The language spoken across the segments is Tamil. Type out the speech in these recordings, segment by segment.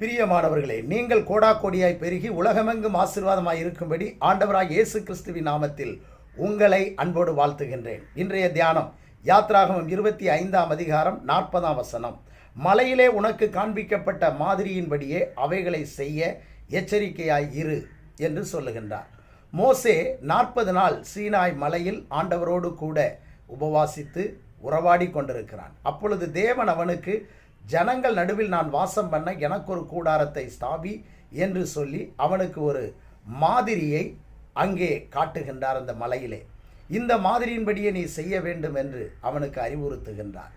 பிரியமானவர்களே நீங்கள் கோடா கோடியாய் பெருகி உலகமெங்கும் ஆசீர்வாதமாய் இருக்கும்படி ஆண்டவராய் இயேசு கிறிஸ்துவின் நாமத்தில் உங்களை அன்போடு வாழ்த்துகின்றேன். இன்றைய தியானம் யாத்ராகமம் இருபத்தி ஐந்தாம் அதிகாரம் நாற்பதாம் வசனம். மலையிலே உனக்கு காண்பிக்கப்பட்ட மாதிரியின்படியே அவைகளை செய்ய எச்சரிக்கையாய் இரு என்று சொல்லுகின்றார். மோசே நாற்பது நாள் சீனாய் மலையில் ஆண்டவரோடு கூட உபவாசித்து உறவாடி கொண்டிருக்கிறான். அப்பொழுது தேவன் அவனுக்கு ஜனங்கள் நடுவில் நான் வாசம் பண்ண எனக்கு ஒரு கூடாரத்தை ஸ்தாபி என்று சொல்லி அவனுக்கு ஒரு மாதிரியை அங்கே காட்டுகின்றார் அந்த மலையிலே. இந்த மாதிரியின்படியே நீ செய்ய வேண்டும் என்று அவனுக்கு அறிவுறுத்துகின்றார்.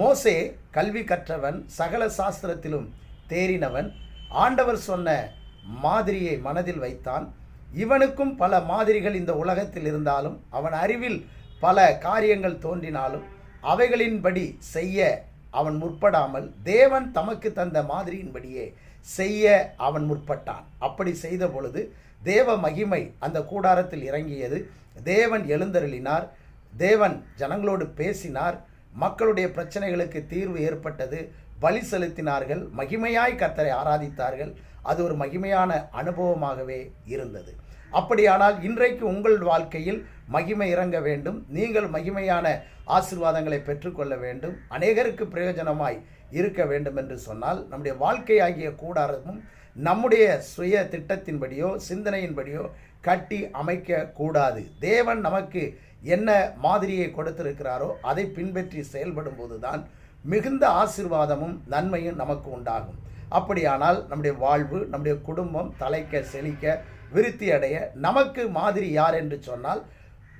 மோசே கல்வி கற்றவன் சகல சாஸ்திரத்திலும் தேறினவன் ஆண்டவர் சொன்ன மாதிரியை மனதில் வைத்தான். இவனுக்கும் பல மாதிரிகள் இந்த உலகத்தில் இருந்தாலும் அவன் அறிவில் பல காரியங்கள் தோன்றினாலும் அவைகளின்படி செய்ய அவன் முற்படாமல் தேவன் தமக்கு தந்த மாதிரியின்படியே செய்ய அவன் முற்பட்டான். அப்படி செய்த பொழுது தேவ மகிமை அந்த கூடாரத்தில் இறங்கியது. தேவன் எழுந்தருளினார். தேவன் ஜனங்களோடு பேசினார். மக்களுடைய பிரச்சனைகளுக்கு தீர்வு ஏற்பட்டது. பலி செலுத்தினார்கள். மகிமையாய் கத்தரை ஆராதித்தார்கள். அது ஒரு மகிமையான அனுபவமாகவே இருந்தது. அப்படியானால் இன்றைக்கு உங்கள் வாழ்க்கையில் மகிமை இறங்க வேண்டும். நீங்கள் மகிமையான ஆசிர்வாதங்களை பெற்றுக்கொள்ள வேண்டும். அநேகருக்கு பிரயோஜனமாய் இருக்க வேண்டும் என்று சொன்னால் நம்முடைய வாழ்க்கையாகிய கூடாரமும் நம்முடைய சுய திட்டத்தின்படியோ சிந்தனையின்படியோ கட்டி அமைக்க கூடாது. தேவன் நமக்கு என்ன மாதிரியை கொடுத்திருக்கிறாரோ அதை பின்பற்றி செயல்படும் போதுதான் மிகுந்த ஆசிர்வாதமும் நன்மையும் நமக்கு உண்டாகும். அப்படியானால் நம்முடைய வாழ்வு நம்முடைய குடும்பம் தலைக்க செழிக்க விருத்தி அடைய நமக்கு மாதிரி யார் என்று சொன்னால்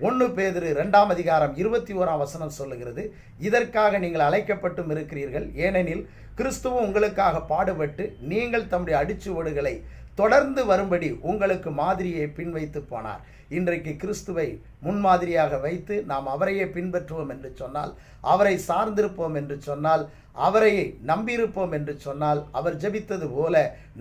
ஒன்று பேதிரு ரெண்டாம் அதிகாரம் இருபத்தி ஓராம் வசனம் சொல்லுகிறது இதற்காக நீங்கள் அழைக்கப்பட்டும் இருக்கிறீர்கள். ஏனெனில் கிறிஸ்துவ உங்களுக்காக பாடுபட்டு நீங்கள் தம்முடைய அடிச்சுவடுகளை தொடர்ந்து வரும்படி உங்களுக்கு மாதிரியை பின்வைத்து போனார். இன்றைக்கு கிறிஸ்துவை முன்மாதிரியாக வைத்து நாம் அவரையே பின்பற்றுவோம் என்று சொன்னால் அவரை சார்ந்திருப்போம் என்று சொன்னால் அவரை நம்பியிருப்போம் என்று சொன்னால் அவர் ஜெபித்தது போல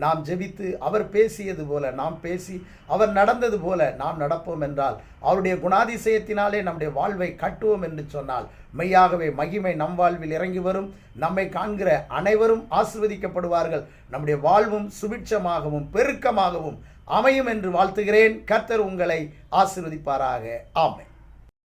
நாம் ஜெபித்து அவர் பேசியது போல நாம் பேசி அவர் நடந்தது போல நாம் நடப்போம் என்றால் அவருடைய குணாதிசயத்தினாலே நம்முடைய வாழ்வை கட்டுவோம் என்று சொன்னால் மெய்யாகவே மகிமை நம் வாழ்வில் இறங்கி வரும். நம்மை காண்கிற அனைவரும் ஆசிர்வதிக்கப்படுவார்கள். நம்முடைய வாழ்வும் சுபிட்சமாகவும் பெருக்கமாகவும் அமையும் என்று வாழ்த்துகிறேன். கர்த்தர் உங்களை ஆசிர்வதிப்பாராக. ஆமை